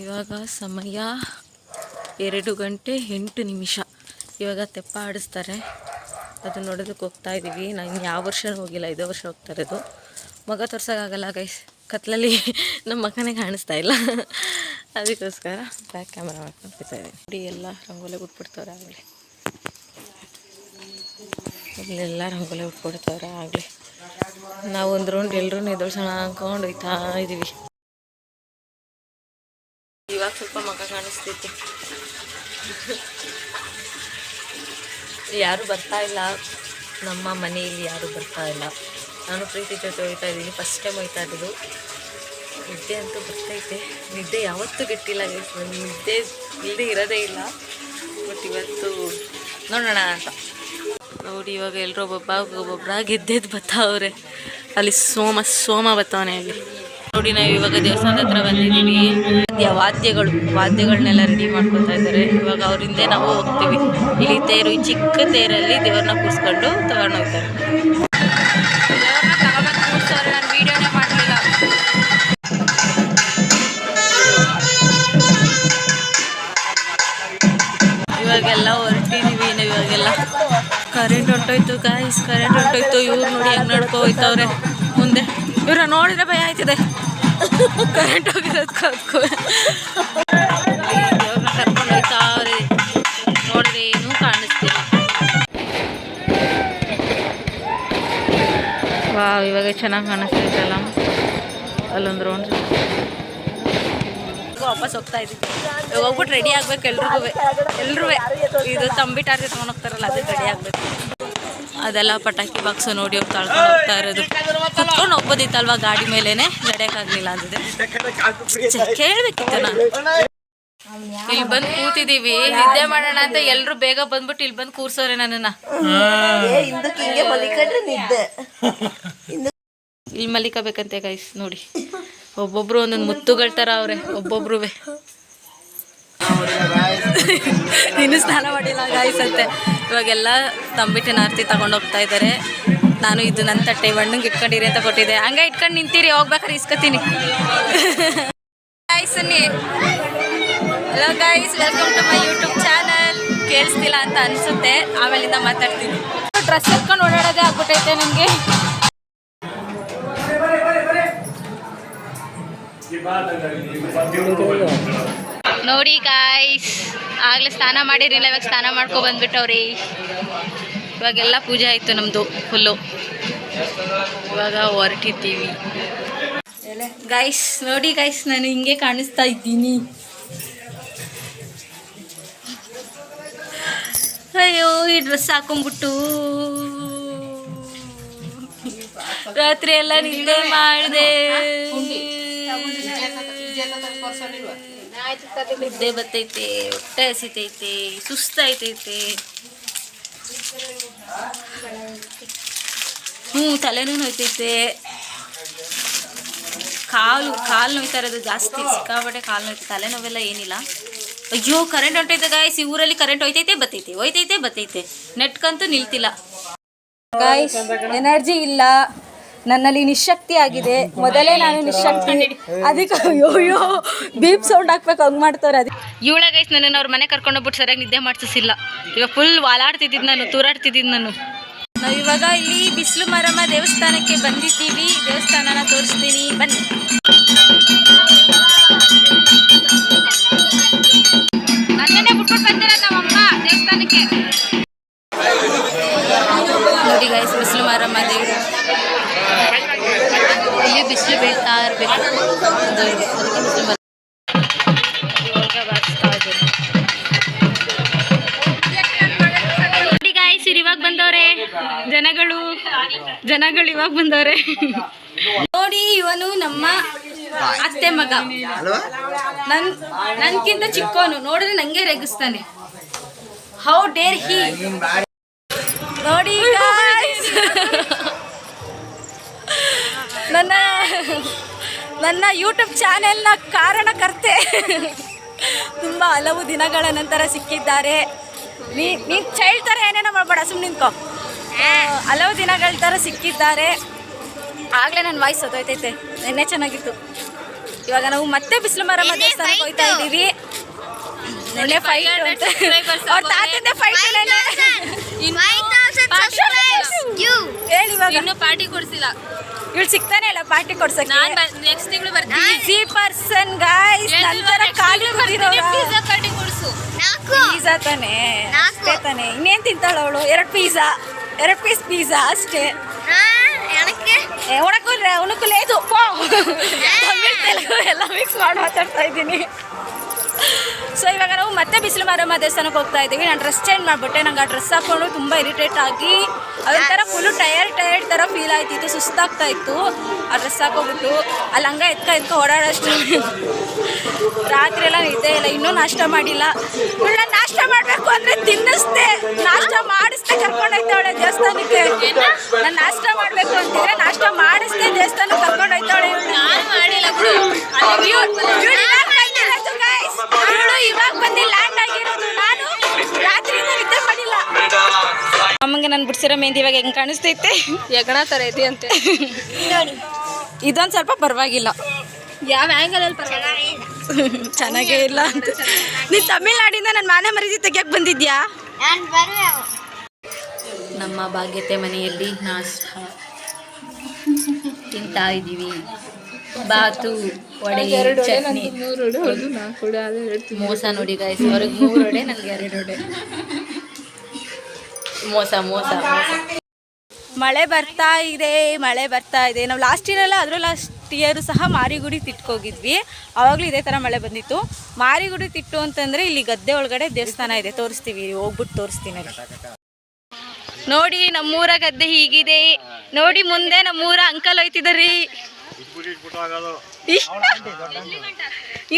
ಇವಾಗ ಸಮಯ ಎರಡು ಗಂಟೆ ಎಂಟು ನಿಮಿಷ. ಇವಾಗ ತೆಪ್ಪ ಆಡಿಸ್ತಾರೆ. ಅದು ನೋಡೋದಕ್ಕೆ ಹೋಗ್ತಾ ಇದ್ದೀವಿ. ನಾನು ಯಾವ ವರ್ಷನೂ ಹೋಗಿಲ್ಲ ಐದು ವರ್ಷ ಹೋಗ್ತಾ ಇರೋದು. ಮಗ ತೋರ್ಸೋಕ್ಕಾಗಲ್ಲ ಗೈಸ್ ಕತ್ಲಲ್ಲಿ ನಮ್ಮ ಮಗನೇ ಕಾಣಿಸ್ತಾ ಇಲ್ಲ. ಅದಕ್ಕೋಸ್ಕರ ಬ್ಯಾಕ್ ಕ್ಯಾಮ್ರಾ ಮಾಡ್ಕೊಂಡು ಇದ್ದೀನಿ. ನೋಡಿ, ಎಲ್ಲ ರಂಗೋಲಿ ಬಿಟ್ಬಿಡ್ತವ್ರೆ ಆಗಲಿ. ಇಲ್ಲೆಲ್ಲ ರಂಗೋಲಿ ಬಿಟ್ಬಿಡ್ತವ್ರೆ ಆಗಲಿ. ನಾವು ಒಂದು ರೌಂಡ್ ಎಲ್ಲರೂ ಎದುರ್ಸೋಣ ಅಂದ್ಕೊಂಡು ಹೋಯ್ತಾ ಇದ್ದೀವಿ. ಸ್ವಲ್ಪ ಮಗ ಕಾಣಿಸ್ತೈತಿ ಯಾರು ಬರ್ತಾ ಇಲ್ಲ. ನಮ್ಮ ಮನೆಯಲ್ಲಿ ಯಾರು ಬರ್ತಾ ಇಲ್ಲ. ನಾನು ಪ್ರೀತಿ ಜೊತೆ ಹೋಗ್ತಾ ಇದ್ದೀನಿ. ಫಸ್ಟ್ ಟೈಮ್ ಹೋಗ್ತಾ ಇರೋದು. ನಿದ್ದೆ ಅಂತೂ ಬರ್ತೈತೆ. ನಿದ್ದೆ ಯಾವತ್ತೂ ಗಟ್ಟಿಲ್ಲ ನಿದ್ದೆ ಇಲ್ಲದೆ ಇರೋದೇ ಇಲ್ಲ. ಬಟ್ ಇವತ್ತು ನೋಡೋಣ ಅಂತ. ನೋಡಿ, ಇವಾಗ ಎಲ್ಲರೂ ಒಬ್ಬೊಬ್ಬ ಒಬ್ಬೊಬ್ಬರಾಗಿ ಗೆದ್ದೆದ್ದು ಬರ್ತಾವ್ರೆ ಅಲ್ಲಿ ಸೋಮ ಸೋಮ ಬರ್ತಾವನೆ ಅಲ್ಲಿ. ನೋಡಿ ನಾವು ಇವಾಗ ದೇವಸ್ಥಾನದ ಹತ್ರ ಬಂದಿದ್ದೀವಿ. ವಾದ್ಯಗಳು, ವಾದ್ಯಗಳನ್ನೆಲ್ಲ ರೆಡಿ ಮಾಡ್ಕೊತಾ ಇದ್ದಾರೆ. ಇವಾಗ ಅವರಿಂದ ನಾವು ಹೋಗ್ತೀವಿ. ಇಲ್ಲಿ ತೇರು, ಈ ಚಿಕ್ಕ ತೇರಲ್ಲಿ ದೇವ್ರನ್ನ ಕೂರಿಸ್ಕೊಂಡು ತಗೊಂಡು ಹೋಗ್ತಾರೆ. ಇವಾಗೆಲ್ಲ ಹೊರಟಿದೀವಿ ನಾವು ಇವಾಗೆಲ್ಲ. ಕರೆಂಟ್ ಹೊಂಟೋಯ್ತು ಗಾಯ್ಸ್ ಕರೆಂಟ್ ಹೊಂಟೋಯ್ತು ಇವ್ರು ನೋಡಿ ಹೆಂಗ್ ನಡ್ಕೊ ಹೋಯ್ತವ್ರೆ ಮುಂದೆ. ಇವ್ರ ನೋಡಿದ್ರೆ ಭಯ ಆಯ್ತದೆ. ಕರೆಂಟ್ ಹೋಗಿರೋದು ಹೋಯ್ತಾವ್ರೆ ನೋಡಿದ್ರೆ ಏನೂ ಇವಾಗ ಚೆನ್ನಾಗಿ ಕಾಣಿಸ್ತೈತಲ್ಲ ಅಲ್ಲೊಂದು ರೌಂಡ್ ವಾಪಸ್ ಹೋಗ್ತಾ ಇದ್ದೀವಿ ಹೋಗ್ಬಿಟ್ಟು ರೆಡಿ ಆಗ್ಬೇಕು ಎಲ್ರಿಗೂ. ಎಲ್ರೂ ಇದು ತಂಬಿಟಾರ್ ತೊಗೊಂಡು ಹೋಗ್ತಾರಲ್ಲ, ಅದಕ್ಕೆ ರೆಡಿ ಆಗ್ಬೇಕು. ಅದೆಲ್ಲ ಪಟಾಕಿ ಬಾಕ್ಸು ನೋಡಿ ಹೋಗಿ ತಳ್ಕೊಂಡು ಹೋಗ್ತಾ ಇರೋದು. ಕುತ್ಕೊಂಡು ಹೋಗ್ಬೋದಿತ್ತಲ್ವಾ ಗಾಡಿ ಮೇಲೇನೆ? ನಡೆಯೋಕ್ಕಾಗಲಿಲ್ಲ ಅಂದಿದೆ. ಕೇಳಬೇಕಿತ್ತು ನಾನು. ಇಲ್ಲಿ ಬಂದು ಕೂತಿದೀವಿ. ನಿದ್ದೆ ಮಾಡೋಣ ಅಂತ ಎಲ್ಲರೂ ಬೇಗ ಬಂದ್ಬಿಟ್ಟು ಇಲ್ಲಿ ಬಂದು ಕೂರ್ಸೋರೆ ನನ್ನನ್ನ. ಇಲ್ಲಿ ಮಲಿಕಬೇಕಂತೆ ಗೈಸ್ ನೋಡಿ. ಒಬ್ಬೊಬ್ರು ಒಂದೊಂದು ಮುತ್ತುಗಳ ತರ ಅವ್ರೆ ಒಬ್ಬೊಬ್ರು ಇನ್ನು ಸ್ನಾನ ಮಾಡಿಲ್ಲ ಗಾಯ್ಸ್ ಅಂತೆ. ಇವಾಗೆಲ್ಲ ತಂಬಿಟ್ಟಿನ ಆರತಿ ತಗೊಂಡು ಹೋಗ್ತಾ ಇದ್ದಾರೆ ನಾನು ಇದು ನನ್ನ ತಟ್ಟೆ ಬಣ್ಣಂಗೆ ಇಟ್ಕೊಂಡಿರಿ ಅಂತ ಕೊಟ್ಟಿದ್ದೆ. ಹಂಗೆ ಇಟ್ಕೊಂಡು ನಿಂತೀರಿ, ಹೋಗ್ಬೇಕಾದ್ರೆ ಇಸ್ಕೊತೀನಿ. Guys hello guys welcome to my YouTube channel ಕೇಳಿಸ್ತಿಲ್ಲ ಅಂತ ಅನ್ಸುತ್ತೆ. ಆಮೇಲಿಂದ ಮಾತಾಡ್ತೀನಿ. ಡ್ರೆಸ್ ಹಾಕೊಂಡು ಓಡಾಡೋದೇ ಆಗ್ಬಿಟ್ಟೈತೆ ನನಗೆ ನೋಡಿ ಗಾಯ್ಸ್ ಆಗ್ಲೇ ಸ್ನಾನ ಮಾಡಿರಲಿಲ್ಲ ಇವಾಗ ಸ್ನಾನ ಮಾಡ್ಕೊ ಬಂದ್ಬಿಟ್ಟವ್ರಿ ಇವಾಗೆಲ್ಲ ಪೂಜೆ ಆಯಿತು ನಮ್ಮದು ಫುಲ್ಲು ಇವಾಗ ಹೊರಟಿದ್ದೀವಿ ಗೈಸ್ ನೋಡಿ ಗೈಸ್ ನಾನು ಹಿಂಗೆ ಕಾಣಿಸ್ತಾ ಇದ್ದೀನಿ ಅಯ್ಯೋ ಈ ಡ್ರೆಸ್ ಹಾಕೊಂಡ್ಬಿಟ್ಟು ರಾತ್ರಿ ಎಲ್ಲ ನಿದ್ದೆ ಮಾಡಿದೆ ನಿದ್ದೆ ಬತ್ತೈತೆ ಹೊಟ್ಟೆ ಹಸಿತೈತೆ ಸುಸ್ತಾಯ್ತೈತೆ. ಹ್ಞೂ ತಲೆನೂ ನೋಯ್ತೈತೆ. ಕಾಲು ಕಾಲು ನೋಯ್ತಾ ಇರೋದು ಜಾಸ್ತಿ. ಸಿಕ್ಕಾಪಟ್ಟೆ ಕಾಲು ನೋಯ್ತು. ತಲೆನೋವೆಲ್ಲ ಏನಿಲ್ಲ. ಅಯ್ಯೋ ಕರೆಂಟ್ ಹೊಂಟೈತೆ ಗಾಯ್ಸ್ ಈ ಊರಲ್ಲಿ ಕರೆಂಟ್ ಹೋಯ್ತೈತೆ, ಬತ್ತೈತೆ. ಹೋಯ್ತೈತೆ, ಬತ್ತೈತೆ. ನೆಟ್ಕಂತೂ ನಿಲ್ತಿಲ್ಲ. ಗಾಯ್ಸ್ ಎನರ್ಜಿ ಇಲ್ಲ. ನನ್ನಲ್ಲಿ ನಿಶಕ್ತಿ ಆಗಿದೆ. ಮೊದಲೇ ನಾನು ನಿಶಕ್ತಿ ಅದಕ್ಕೆ ಅಯ್ಯೋ ಅಯ್ಯೋ ಬೀಪ್ ಸೌಂಡ್ ಹಾಕ್ಬೇಕು ಹಂಗೆ ಮಾಡ್ತಾರೆ ಅದಕ್ಕೆ ಇವಳ ಗೈಸ್ ನನ್ನನ್ನು ಅವ್ರ ಮನೆ ಕರ್ಕೊಂಡು ಹೋಗ್ಬಿಟ್ಟು ಸರಿಯಾಗಿ ನಿದ್ದೆ ಮಾಡಿಸಿಲ್ಲ ಇವಾಗ ಫುಲ್ ವಾಲಾಡ್ತಿದ್ದಿದ್ದು ನಾನು ತೂರಾಡ್ತಿದ್ದಿದ್ದು ನಾನು. ನಾವು ಇವಾಗ ಇಲ್ಲಿ ಬಿಸಿಲು ಮರಮ್ಮ ದೇವಸ್ಥಾನಕ್ಕೆ ಬಂದಿದ್ದೀವಿ. ದೇವಸ್ಥಾನನ ತೋರಿಸ್ತೀನಿ ಬನ್ನಿ. ನನ್ನೇ ಬಿಟ್ಬಿಟ್ಟು ನಮ್ಮಮ್ಮ ದೇವಸ್ಥಾನಕ್ಕೆ. ನೋಡಿ ಗೈಸ್ ಬಿಸಿಲು ಮಾರಮ್ಮ ದೇವರು. ಇಲ್ಲಿ ಬಿಸಿಲು ಬೀಳ್ತಾ ಇರಬೇಕು. ಅದಕ್ಕೆ ಬಿಸಿಲು ಇವಾಗ ಬಂದವ್ರೆ. ಜನಗಳು ಜನಗಳು ಇವಾಗ ಬಂದವ್ರೆ. ನೋಡಿ ಇವನು ನಮ್ಮ ಅತ್ತೆ ಮಗ. ನನ್ ನನ್ಕಿಂತ ಚಿಕ್ಕವನು ನೋಡಿದ್ರೆ ನಂಗೆ ರೆಗಿಸ್ತಾನೆ. ಹೌ ಡೇರ್ ಹಿ ನೋಡಿ ನನ್ನ ಯೂಟ್ಯೂಬ್ ಚಾನೆಲ್ನ ಕಾರಣಕರ್ತೆ ತುಂಬ ಹಲವು ದಿನಗಳ ನಂತರ ಸಿಕ್ಕಿದ್ದಾರೆ. ನೀ ನೀನು ಚೈಲ್ಡ್ ಥರ ಏನೇನೋ ಮಾಡಬೇಡ ಸುಮ್ಮನೆ ನಿಂತ್ಕೊ. ಹಲವು ದಿನಗಳ ಥರ ಸಿಕ್ಕಿದ್ದಾರೆ. ಆಗಲೇ ನನ್ನ ವಾಯ್ಸ್ ಹೊತ್ತೋಯ್ತೈತೆ ನೆನ್ನೆ ಚೆನ್ನಾಗಿತ್ತು. ಇವಾಗ ನಾವು ಮತ್ತೆ ಬಿಸಿಲು ಮರ ದೇವಸ್ಥಾನಕ್ಕೆ. ಹೋಗ್ತಾ ಇದ್ದೀವಿ. ನೆನ್ನೆ ಫೈಟ್ ಅಂತ ಅವ್ರ ತಾತಂದೆ ಫೈಟ್ ಹೇಳಿ ಇವಾಗ. ಪಾರ್ಟಿ ಕೊಡ್ಸಿಲ್ಲ. ಇವಳು ಸಿಗ್ತಾನೆ ಇಲ್ಲ ಪಾರ್ಟಿ ಕೊಡ್ಸಕ್ಕೆ? ನಾನ್ ನೆಕ್ಸ್ಟ್ ತಿಂಗಳು ಬರ್ತೀನಿ. ಈಸಿ ಪರ್ಸನ್ ಗಾಯ್ಸ್ ನಂತರ ಖಾಲಿ ಪಿಜ್ಜಾ ಕಟ್ಟಿ ಕೊಡ್ಸು. ಪಿಜ್ಜಾ ತಾನೆ? ಅಷ್ಟೇ ತಾನೆ. ಇನ್ನೇನ್ ತಿಂತಾಳ ಅವಳು? ಎರಡು ಪಿಜ್ಜಾ ಎರಡು ಪೀಸ್ ಪಿಜ್ಜಾ ಅಷ್ಟೇ. ಏ, ಉಣಕ್ಕೂ ಉಣಕ್ಕೂ ಲೇದು. ಪೋ ತಮಿಳ್ ತೆಲುಗು ಎಲ್ಲ ಮಿಕ್ಸ್ ಮಾಡಿ ಮಾತಾಡ್ತಾ ಇದ್ದೀನಿ. ಸೊ ಇವಾಗ ನಾವು ಮತ್ತೆ ಬಿಸಿಲು ಮಾರಮ್ಮ ದೇವಸ್ಥಾನಕ್ಕೆ ಹೋಗ್ತಾ ಇದ್ದೀವಿ. ನಾನು ಡ್ರೆಸ್ ಚೇಂಜ್ ಮಾಡಿಬಿಟ್ಟೆ. ನಂಗೆ ಆ ಡ್ರೆಸ್ ಹಾಕೊಂಡು ತುಂಬ ಇರಿಟೇಟ್ ಆಗಿ ಅದೊಂಥರ ಫುಲ್ಲು ಟಯರ್ಡ್ ಟಯರ್ಡ್ ಥರ ಫೀಲ್ ಆಯ್ತಿತ್ತು ಸುಸ್ತಾಗ್ತಾ ಇತ್ತು. ಆ ಡ್ರೆಸ್ ಹಾಕೋಬಿಟ್ಟು ಅಲ್ಲಿ ಹಂಗೆ ಎತ್ಕ ಎತ್ಕ ಓಡಾಡೋಷ್ಟು ರಾತ್ರಿ ಎಲ್ಲ ನಿದ್ದೆ ಇಲ್ಲ. ಇನ್ನೂ ನಾಷ್ಟ ಮಾಡಿಲ್ಲ. ಇವಳ ನಾಷ್ಟ ಮಾಡಬೇಕು ಅಂದರೆ ತಿನ್ನಿಸ್ದೆ. ನಾಷ್ಟ ಮಾಡಿಸ್ದೆ ಕರ್ಕೊಂಡೋಗ್ತಾವಳೆ ದೇವಸ್ಥಾನಕ್ಕೆ. ನಾನು ನಾಷ್ಟ ಮಾಡಬೇಕು ಅಂತಿದ್ರೆ ನಾಷ್ಟ ಬಿಡ್ಸಿರೋ ಮೆಹಂದಿ ಇವಾಗ ಹೆಂಗ್ ಕಾಣಿಸ್ತೈತೆ? ಯಗಣ ತರ ಇದೆ ಅಂತ. ಇದೊಂದು ಸ್ವಲ್ಪ ಪರವಾಗಿಲ್ಲ. ಯಾವ ಆಂಗಲ್ ಅಲ್ಲಿ ಚೆನ್ನಾಗೇ ಇಲ್ಲ ಅಂತ. ನೀನು ತಮಿಳ್ನಾಡಿಂದ ನನ್ನ ಮಾನ ಮರೀದಿ ತೆಗಿಯಕ್ಕೆ ಬಂದಿದ್ಯಾ? ನಮ್ಮ ಭಾಗ್ಯತೆ ಮನೆಯಲ್ಲಿ ನಾಷ್ಟ ತಿಂತಾ ಇದ್ದೀವಿ. ಬಾತು ವಡೆ ಚಟ್ನಿ. ಮೋಸ ನೋಡಿ ಗಾಯ್ಸ್ ಅವ್ರಿಗೆ ಮೂರು ವಡೆ ನನಗೆ ಎರಡು ವಡೆ. ಮೋಸ ಮೋಸ ಮೋಸ. ಮಳೆ ಬರ್ತಾ ಇದೆ ಮಳೆ ಬರ್ತಾ ಇದೆ. ನಾವು ಲಾಸ್ಟ್ ಇಯರೆಲ್ಲ ಅದ್ರ ಲಾಸ್ಟ್ ಇಯರು ಸಹ ಮಾರಿಗುಡಿ ತಿಟ್ಕೋಗಿದ್ವಿ ಆವಾಗಲೂ ಇದೇ ಥರ ಮಳೆ ಬಂದಿತ್ತು. ಮಾರಿಗುಡಿ ತಿಟ್ಟು ಅಂತಂದರೆ ಇಲ್ಲಿ ಗದ್ದೆ ಒಳಗಡೆ ದೇವಸ್ಥಾನ ಇದೆ. ತೋರಿಸ್ತೀವಿ ಹೋಗ್ಬಿಟ್ಟು ತೋರಿಸ್ತೀನಿ ಅಲ್ಲಿ. ನೋಡಿ ನಮ್ಮೂರ ಗದ್ದೆ ಹೀಗಿದೆ. ನೋಡಿ ಮುಂದೆ ನಮ್ಮೂರ ಅಂಕಲ್ ಹೋಯ್ತಿದ್ದಾರೆ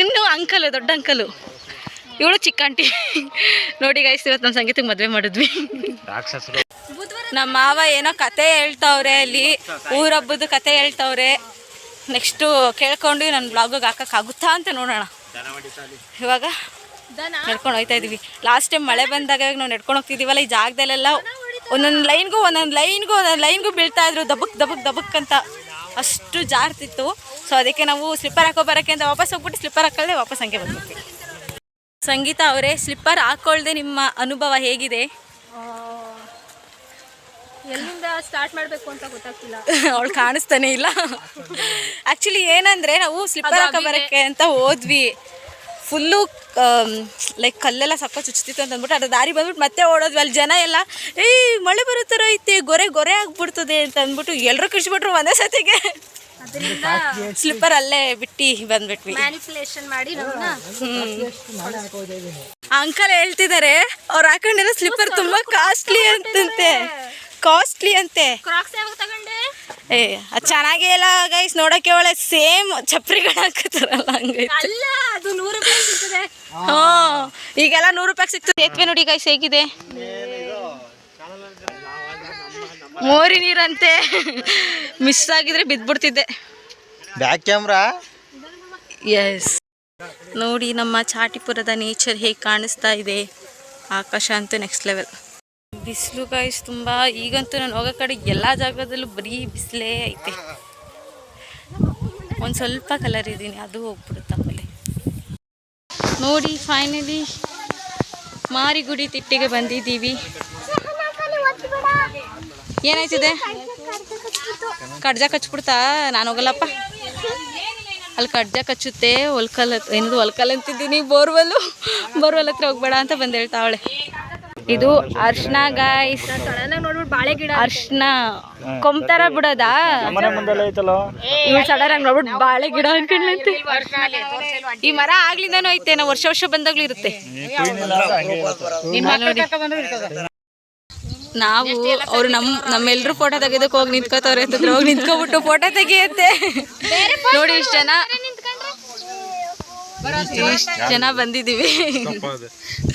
ಇನ್ನು ಅಂಕಲ್ ದೊಡ್ಡ ಅಂಕಲು. ಇವಳು ಚಿಕ್ಕ ಆಂಟಿ. ನೋಡಿ ಗೈಸ್ ಇವತ್ತು ನಮ್ಮ ಸಂಗೀತಕ್ಕೆ ಮದುವೆ ಮಾಡಿದ್ವಿ. ನಮ್ಮ ಮಾವ ಏನೋ ಕತೆ ಹೇಳ್ತಾವ್ರೆ ಅಲ್ಲಿ ಊರಬ್ಬದ ಕತೆ ಹೇಳ್ತಾವ್ರೆ. ನೆಕ್ಸ್ಟು ಕೇಳ್ಕೊಂಡು ನನ್ನ ಬ್ಲಾಗಿಗೆ ಹಾಕಕ್ಕಾಗುತ್ತಾ ಅಂತ ನೋಡೋಣ. ಇವಾಗ ನಡ್ಕೊಂಡು ಹೋಗ್ತಾ ಇದೀವಿ. ಲಾಸ್ಟ್ ಟೈಮ್ ಮಳೆ ಬಂದಾಗ ನಾವು ನಡ್ಕೊಂಡು ಹೋಗ್ತಿದ್ದೀವಲ್ಲ ಈ ಜಾಗದಲ್ಲೆಲ್ಲ ಒಂದೊಂದು ಲೈನ್ಗೂ ಒಂದೊಂದು ಲೈನ್ಗೂ ಒಂದೊಂದು ಲೈನ್ಗೂ ಬೀಳ್ತಾ ಇದ್ರು ದಬಕ್ ದಬಕ್ ದಬಕ್ ಅಂತ. ಅಷ್ಟು ಜಾರ್ತಿತ್ತು. ಸೊ ಅದಕ್ಕೆ ನಾವು ಸ್ಲಿಪ್ಪರ್ ಹಾಕೋ ಬರೋಕ್ಕೆ ಅಂತ ವಾಪಸ್ ಹೋಗ್ಬಿಟ್ಟು ಸ್ಲಿಪ್ಪರ್ ಹಾಕಲ್ಲೇ ವಾಪಸ್ ಹಂಗೆ ಬಂದ್ಬಿಟ್ವಿ. ಸಂಗೀತ ಅವರೇ ಸ್ಲಿಪ್ಪರ್ ಹಾಕೊಳ್ಳದೆ ನಿಮ್ಮ ಅನುಭವ ಹೇಗಿದೆ? ಎಲ್ಲಿಂದ ಸ್ಟಾರ್ಟ್ ಮಾಡಬೇಕು ಅಂತ ಗೊತ್ತಾಗ್ತಿಲ್ಲ. ಅವಳು ಕಾಣಿಸ್ತಾನೆ ಇಲ್ಲ. ಆ್ಯಕ್ಚುಲಿ ಏನಂದರೆ ನಾವು ಸ್ಲಿಪ್ಪರ್ ಹಾಕೋ ಬರೋಕ್ಕೆ ಅಂತ ಹೋದ್ವಿ. ಫುಲ್ಲು ಲೈಕ್ ಕಲ್ಲೆಲ್ಲ ಸಕ್ಕ ಚುಚ್ತಿತ್ತು ಅಂತ ಅಂದ್ಬಿಟ್ಟು ಅದ್ರ ದಾರಿ ಬಂದ್ಬಿಟ್ಟು ಮತ್ತೆ ಓಡೋದ್ವಿ. ಅಲ್ಲಿ ಜನ ಎಲ್ಲ ಏಯ್ ಮಳೆ ಬರೋ ಥರ ಐತೆ ಗೊರೆ ಗೊರೆ ಆಗ್ಬಿಡ್ತದೆ ಅಂತ ಅಂದ್ಬಿಟ್ಟು ಎಲ್ಲರೂ ಕಿಡ್ಸ್ಬಿಟ್ರು ಒಂದೇ ಸತಿಗೆ. ಸ್ಲಿಪ್ಪರ್ ಅಲ್ಲೇ ಬಿಟ್ಟು ಬಂದ್ಬಿಟ್ವಿ. ಮ್ಯಾನಿಪುಲೇಷನ್ ಮಾಡಿ ನಮ್ಮನ್ನ ಅಂಕಲ್ ಹೇಳ್ತಿದ್ದಾರೆ ಅವ್ರು ಹಾಕೊಂಡಿರೋ ಸ್ಲಿಪ್ಪರ್ ತುಂಬಾ ಕಾಸ್ಟ್ಲಿ ಅಂತಂತೆ ಕಾಸ್ಟ್ಲಿ ಅಂತೆ. ಕ್ರಾಕ್ಸ್ ಯಾವಾಗ ತಗೊಂಡೆ? ಏ ಅದು ಚೆನ್ನಾಗೇ ಇಲ್ಲ ಗೈಸ್ ನೋಡಕ್ಕೆ ಒಳ್ಳೆ ಸೇಮ್ ಚಪ್ರಿಗಳು ಹಾಕತ್ತಾರಲ್ಲ ಹಂಗೈತೆ. ಅಲ್ಲ ಅದು ನೂರು ರೂಪಾಯಿ ಸಿಗ್ತದೆ. ಹಾ ಈಗೆಲ್ಲ ನೂರು ರೂಪಾಯಿ ಸಿಗ್ತದೆ. ಸೇತುವೆ ನೋಡಿ ಗೈಸ್ ಹೇಗಿದೆ? ಮೋರಿ ನೀರಂತೆ. ಮಿಸ್ ಆಗಿದ್ರೆ ಬಿದ್ದ್ಬಿಡ್ತಿದ್ದೆ ಬ್ಯಾಕ್ ಕ್ಯಾಮ್ರಾ ಎಸ್ ನೋಡಿ ನಮ್ಮ ಚಾಟಿಪುರದ ನೇಚರ್ ಹೇಗೆ ಕಾಣಿಸ್ತಾ ಇದೆ ಆಕಾಶ ಅಂತೂ ನೆಕ್ಸ್ಟ್ ಲೆವೆಲ್ ಬಿಸಿಲು ಗಾಯ್ಸ್ ತುಂಬ ಈಗಂತೂ ನಾನು ಹೋಗೋ ಕಡೆ ಎಲ್ಲ ಜಾಗದಲ್ಲೂ ಬರೀ ಬಿಸಿಲೇ ಐತೆ. ಒಂದು ಸ್ವಲ್ಪ ಕಲರ್ ಇದ್ದೀನಿ ಅದು ಹೋಗ್ಬಿಡುತ್ತೆ ಆಮೇಲೆ. ನೋಡಿ ಫೈನಲಿ ಮಾರಿಗುಡಿ ತಿಟ್ಟಿಗೆ ಬಂದಿದ್ದೀವಿ. ಏನಾಯ್ತಿದೆ? ಕಡ್ಜ ಕಚ್ಬಿಡ್ತಾ? ನಾನು ಹೋಗಲ್ಲಪ್ಪ. ಅಲ್ಲಿ ಕಡ್ಜ ಕಚ್ಚುತ್ತೆ ಒಲ್ಕಲ್ ಏನದು ಒಲ್ಕಲ್ ಅಂತಿದ್ದೀನಿ ಬೋರ್ವೆಲ್ಲು. ಬೋರ್ವೆಲ್ ಹತ್ರ ಹೋಗ್ಬೇಡ ಅಂತ ಬಂದು ಹೇಳ್ತಾವಳೆ ಇದು ಅರ್ಶನ ಗಾಯ್ಸ್ ನೋಡ್ಬಿಟ್ಟು ಬಾಳೆ ಗಿಡ ಅರ್ಶನ. ಕೊಂಬ್ತಾರ ಬಿಡೋದಾ? ಇವ್ ಸಡನ್ ಆಗಿ ನೋಡ್ಬಿಟ್ಟು ಬಾಳೆ ಗಿಡ ಅನ್ಕೊಂಡ್ಲಂತೆ ಈ ಮರ ಆಗ್ಲಿಂದನೂ ಐತೆ ನಾವು ವರ್ಷ ವರ್ಷ ಬಂದಾಗ್ಲೂ ಇರುತ್ತೆ. ನಾವು ಅವ್ರು ನಮ್ ನಮ್ಮೆಲ್ರು ಫೋಟೋ ತೆಗೆದಕ್ಕೆ ಹೋಗಿ ನಿಂತ್ಕೋತವ್ರೆ ಅಂತಂದ್ರೆ ಹೋಗಿ ನಿಂತ್ಕೊಬಿಟ್ಟು ಫೋಟೋ ತೆಗಿಯತ್ತೆ. ನೋಡಿ ಇಷ್ಟು ಜನ ಇಷ್ಟು ಜನ ಬಂದಿದೀವಿ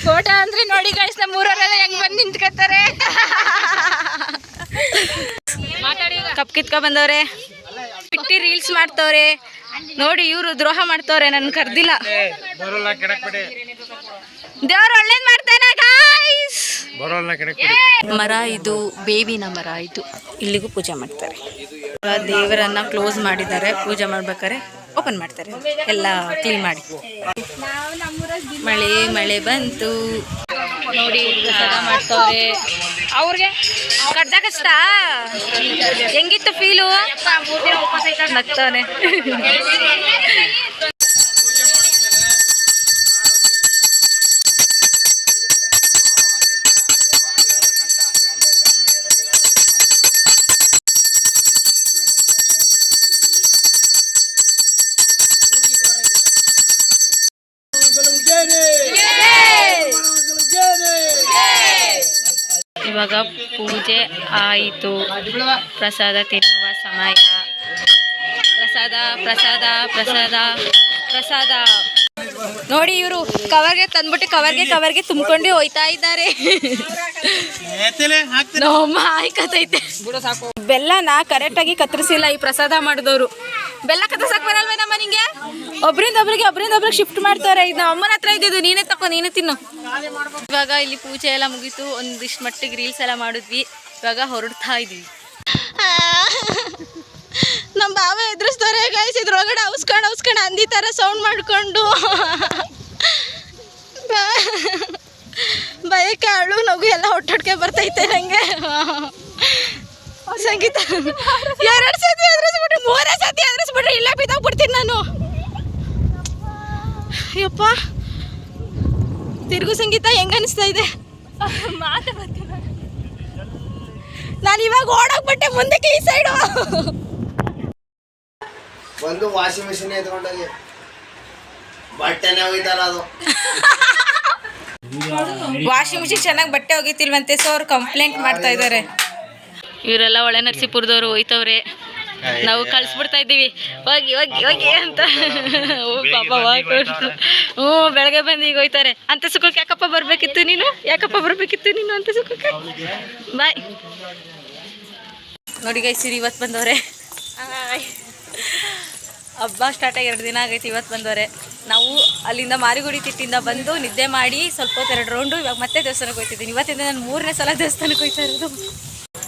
ಫೋಟೋ ಅಂದ್ರೆ ನೋಡಿ ಗಾಯ್ಸ್ ನಮ್ಮ ಊರವರೆಲ್ಲ ಹೆಂಗ್ ಬಂದು ನಿಂತ್ಕೋತಾರೆ? ಕಪ್ ಕಿತ್ಕೊ ಬಂದವ್ರೆ. ಬಿಟ್ಟಿ ರೀಲ್ಸ್ ಮಾಡ್ತವ್ರೆ. ನೋಡಿ ಇವರು ದ್ರೋಹ ಮಾಡ್ತವ್ರೆ ನನ್ ಕರ್ದಿಲ್ಲ. ದೇವ್ರು ಒಳ್ಳೇದ್ ಮಾಡ್ತಾರೆ. ಮರ ಇದು, ಬೇವಿನ ಮರ ಇದು. ಇಲ್ಲಿಗೂ ಪೂಜೆ ಮಾಡ್ತಾರೆ. ದೇವರನ್ನ ಕ್ಲೋಸ್ ಮಾಡಿದ್ದಾರೆ. ಪೂಜೆ ಮಾಡ್ಬೇಕಾರೆ ಓಪನ್ ಮಾಡ್ತಾರೆ. ಎಲ್ಲ ಕ್ಲೀನ್ ಮಾಡಿ. ಮಳೆ ಮಳೆ ಬಂತು. ನೋಡಿ ಮಾಡ್ತವ್ರೆ. ಅವ್ರಿಗೆ ಕಡ್ದ ಕಷ್ಟ. ಹೆಂಗಿತ್ತು ಫೀಲು ನಗ್ತಾನೆ ಇವಾಗ ಪೂಜೆ ಆಯಿತು. ಪ್ರಸಾದ ತಿನ್ನುವ ಸಮಯ. ಪ್ರಸಾದ ಪ್ರಸಾದ ಪ್ರಸಾದ ಪ್ರಸಾದ. ನೋಡಿ ಇವರು ಕವರ್ಗೆ ತಂದ್ಬಿಟ್ಟು ಕವರ್ಗೆ ಕವರ್ಗೆ ತುಂಬಿಕೊಂಡು ಹೋಯ್ತಾ ಇದ್ದಾರೆ. ಬೆಲ್ಲನ ಕರೆಕ್ಟಾಗಿ ಕತ್ತರಿಸಿಲ್ಲ ಈ ಪ್ರಸಾದ ಮಾಡಿದವರು. ಬೆಲ್ಲ ಕತ್ತರ್ಸಕ್ ಬರಲ್ವೇ ನಮ್ಮ ನಿಂಗೆ? ಒಬ್ರಿಂದ ಒಬ್ರಿಗೆ ಒಬ್ರಿಂದ ಒಬ್ರಿಗೆ ಶಿಫ್ಟ್ ಮಾಡ್ತಾರೆ. ಇದು ಅಮ್ಮನ ಹತ್ರ ಇದ್ದಿದ್ದು, ನೀನೇ ತಕೋ, ನೀನೇ ತಿನ್ನು. ಇವಾಗ ಇಲ್ಲಿ ಪೂಜೆ ಎಲ್ಲ ಮುಗೀತು. ಒಂದಿಷ್ಟು ಮಟ್ಟಿಗೆ ರೀಲ್ಸ್ ಎಲ್ಲ ಮಾಡಿದ್ವಿ. ಇವಾಗ ಹೊರಡ್ತಾ ಇದೀವಿ ನಮ್ಮ ಬಾವ ಎದುರಿಸ್ತಾರೆ ಗೈಸ್ ಇದ್ರೊಳಗಡೆ ಅವಸ್ಕೊಂಡು ಅವಸ್ಕೊಂಡು ಅಂದಿ ಥರ ಸೌಂಡ್ ಮಾಡಿಕೊಂಡು. ಬಯಕೆ, ಅಳು, ನಗು ಎಲ್ಲ ಒಟ್ಟೊಟ್ಟಿಗೆ ಬರ್ತೈತೆ ನನಗೆ ಸಂಗೀತ. ಎರಡು ಸತಿ ಎದುರಿಸ್ಬಿಟ್ರೆ ಮೂರೇ ಸತಿ ಎದುರಿಸ್ಬಿಟ್ರೆ ಇಲ್ಲೇ ಬಿದ್ದೋಗ್ಬಿಡ್ತೀನಿ ನಾನು ಯಪ್ಪ ತಿರುಗು ಸಂಗೀತ ಹೆಂಗ ಅನಿಸ್ತಾ ಇದೆ. ನಾನು ಇವಾಗ ಓಡೋಗ್ಬಿಟ್ಟೆ ಮುಂದಕ್ಕೆ ಈ ಸೈಡು ಒಂದು ವಾಷಿಂಗ್ ಮಿಷಿನ್ ಎತ್ಕೊಂಡೋಗಿ. ಬಟ್ಟೆನೇ ಅದು. ವಾಷಿಂಗ್ ಮಿಷಿನ್ ಚೆನ್ನಾಗಿ ಬಟ್ಟೆ ಹೋಗಿತ್ತಿಲ್ವಂತೆ ಸೊ ಅವ್ರು ಕಂಪ್ಲೇಂಟ್ ಮಾಡ್ತಾ ಇದ್ದಾರೆ. ಇವರೆಲ್ಲ ಒಳೆ ನರಸೀಪುರದವ್ರು ಹೋಯ್ತವ್ರೆ. ನಾವು ಕಳ್ಸ್ಬಿಡ್ತಾ ಇದ್ದೀವಿ. ಹೋಗಿ ಹೋಗಿ ಹೋಗಿ ಅಂತ. ಓ ಪಾಪ ಹ್ಞೂ ಬೆಳಗ್ಗೆ ಬಂದು ಈಗ ಹೋಯ್ತಾರೆ. ಅಂತ ಸುಖಕ್ಕೆ ಯಾಕಪ್ಪ ಬರಬೇಕಿತ್ತು ನೀನು? ಯಾಕಪ್ಪ ಬರಬೇಕಿತ್ತು ನೀನು ಅಂತ ಸುಖಕ್ಕೆ? ಬಾಯ್. ನೋಡಿ ಗೈಸಿರಿ ಇವತ್ತು ಬಂದವ್ರೆ. ಹಬ್ಬ ಸ್ಟಾರ್ಟ್ ಆಗಿ ಎರಡು ದಿನ ಆಗೈತಿ ಇವತ್ತು ಬಂದವ್ರೆ. ನಾವು ಅಲ್ಲಿಂದ ಮಾರಿಗುಡಿ ತಿಟ್ಟಿಂದ ಬಂದು ನಿದ್ದೆ ಮಾಡಿ ಸ್ವಲ್ಪ ಹೊತ್ತು ಎರಡು ರೌಂಡು ಇವಾಗ ಮತ್ತೆ ದೇವಸ್ಥಾನಕ್ಕೆ ಹೋಗ್ತಿದ್ದೀನಿ ಇವತ್ತಿಂದ ನಾನು ಮೂರನೇ ಸಲ ದೇವಸ್ಥಾನಕ್ಕೆ ಹೋಗ್ತಾ ಇರೋದು.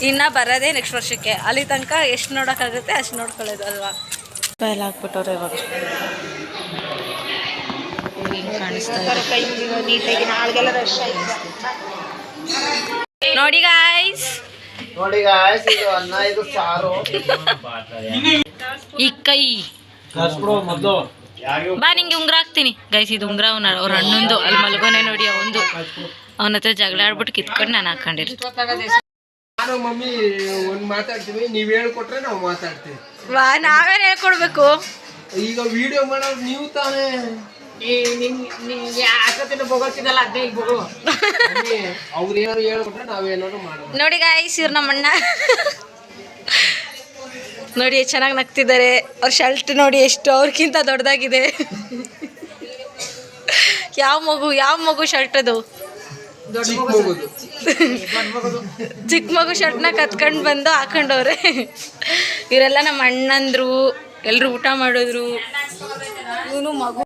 ಇನ್ನು ಬರೋದೇ ನೆಕ್ಸ್ಟ್ ವರ್ಷಕ್ಕೆ. ಅಲ್ಲಿ ತನಕ ಎಷ್ಟು ನೋಡೋಕ್ಕಾಗುತ್ತೆ ಅಷ್ಟು ನೋಡ್ಕೊಳ್ಳೋದು ಅಲ್ವಾ? ಎಲ್ಲ ಹಾಕ್ಬಿಟ್ಟವ್ರೆ ಇವಾಗ. ಕಾಣಿಸ್ತಾ ನೋಡಿ ಗಾಯ್ಸ್ ನೋಡಿ ಗಾಯ್ಸ್ ಇದು ಅನ್ನ ಇದು ಸಾರು. ಈ ಕೈ. ಬಾ ನಿಂಗೆ ಉಂಗ್ರ ಹಾಕ್ತೀನಿ. ಗೈಸ್ ಇದು ಉಂಗ್ರ ಅವ್ನ ಅವ್ರ ಅಣ್ಣಂದು ಅಲ್ಲಿ ಮಲ್ಗೋನೆ ನೋಡಿ ಅವಂದು ಅವನ ಹತ್ರ ಜಗಳ ಆಡ್ಬಿಟ್ಟು ಕಿತ್ಕೊಂಡು ನಾನು ಹಾಕೊಂಡಿರ್ತೀನಿ. ನಾನು ಮಮ್ಮಿ ಒಂದು ಮಾತಾಡ್ತೀವಿ ನೀವು ಹೇಳ್ಕೊಟ್ರೆ ನಾವು ಮಾತಾಡ್ತೀವಿ. ವಾ ನಾವೇನು ಹೇಳ್ಕೊಡ್ಬೇಕು? ಈಗ ವಿಡಿಯೋ ಮಾಡೋರು ನೀವು ತಾನೇ. ಅವ್ರು ಏನಾರು ಹೇಳ್ಕೊಟ್ರೆ ನಾವೇನಾದ್ರು ಮಾಡೋದು. ನೋಡಿ ಗಾಯ್ಸ್ ಇವ್ರು ನಮ್ಮಣ್ಣ ನೋಡಿ ಚೆನ್ನಾಗಿ ನಗ್ತಿದ್ದಾರೆ. ಅವ್ರ ಶರ್ಟ್ ನೋಡಿ ಎಷ್ಟು ಅವ್ರಕ್ಕಿಂತ ದೊಡ್ಡದಾಗಿದೆ ಯಾವ ಮಗು ಯಾವ ಮಗು ಶರ್ಟ್ ಅದು? ದೊಡ್ಡ ಮಗುದು. ಚಿಕ್ಕ ಮಗು ಶರ್ಟ್ನ ಕತ್ಕೊಂಡು ಬಂದು ಹಾಕೊಂಡವ್ರೆ. ಇವರೆಲ್ಲ ನಮ್ಮ ಅಣ್ಣಂದ್ರು ಎಲ್ಲರೂ ಊಟ ಮಾಡಿದ್ರು. ಇವನು ಮಗು